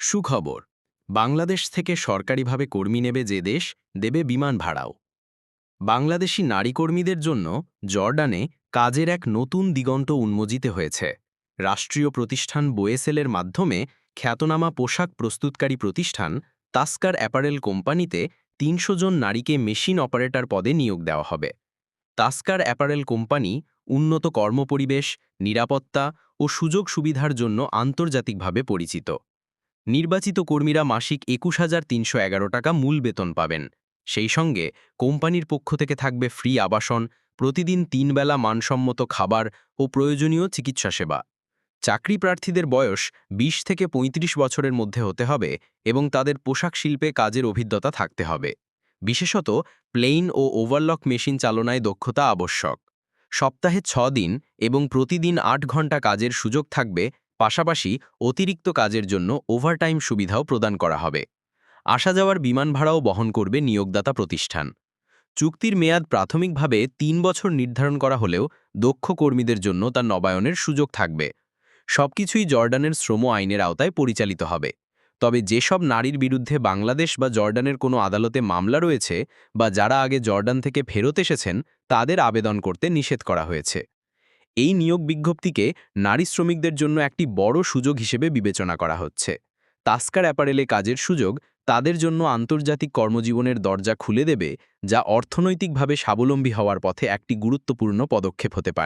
সুখবর, বাংলাদেশ থেকে সরকারিভাবে কর্মী নেবে যে দেশ, দেবে বিমান ভাড়াও। বাংলাদেশি নারী কর্মীদের জন্য জর্ডানে কাজের এক নতুন দিগন্ত উন্মোচিত হয়েছে। রাষ্ট্রীয় প্রতিষ্ঠান বোয়েসেলের মাধ্যমে খ্যাতনামা পোশাক প্রস্তুতকারী প্রতিষ্ঠান তাস্কার অ্যাপারেল কোম্পানিতে তিনশো জন নারীকে মেশিন অপারেটর পদে নিয়োগ দেওয়া হবে। তাস্কার অ্যাপারেল কোম্পানি উন্নত কর্মপরিবেশ, নিরাপত্তা ও সুযোগ সুবিধার জন্য আন্তর্জাতিকভাবে পরিচিত। নির্বাচিত কর্মীরা মাসিক একুশ হাজার তিনশো টাকা মূল বেতন পাবেন। সেই সঙ্গে কোম্পানির পক্ষ থেকে থাকবে ফ্রি আবাসন, প্রতিদিন তিনবেলা মানসম্মত খাবার ও প্রয়োজনীয় চিকিৎসা সেবা। চাকরি প্রার্থীদের বয়স ২০ থেকে ৩৫ বছরের মধ্যে হতে হবে এবং তাদের পোশাক শিল্পে কাজের অভিজ্ঞতা থাকতে হবে। বিশেষত প্লেইন ও ওভারলক মেশিন চালনায় দক্ষতা আবশ্যক। সপ্তাহে ছ দিন এবং প্রতিদিন আট ঘণ্টা কাজের সুযোগ থাকবে পাশাপাশি অতিরিক্ত কাজের জন্য ওভারটাইম সুবিধাও প্রদান করা হবে। আসা যাওয়ার বিমান ভাড়াও বহন করবে নিয়োগদাতা প্রতিষ্ঠান। চুক্তির মেয়াদ প্রাথমিকভাবে তিন বছর নির্ধারণ করা হলেও দক্ষ কর্মীদের জন্য তার নবায়নের সুযোগ থাকবে। সবকিছুই জর্ডানের শ্রম আইনের আওতায় পরিচালিত হবে। তবে যেসব নারীর বিরুদ্ধে বাংলাদেশ বা জর্ডানের কোনো আদালতে মামলা রয়েছে বা যারা আগে জর্ডান থেকে ফেরত এসেছেন, তাদের আবেদন করতে নিষেধ করা হয়েছে। এই নিয়োগ বিজ্ঞপ্তিকে নারী শ্রমিকদের জন্য একটি বড় সুযোগ হিসেবে বিবেচনা করা হচ্ছে। তাস্কার অ্যাপারেলে কাজের সুযোগ তাদের জন্য আন্তর্জাতিক কর্মজীবনের দরজা খুলে দেবে, যা অর্থনৈতিকভাবে স্বাবলম্বী হওয়ার পথে একটি গুরুত্বপূর্ণ পদক্ষেপ হতে পারে।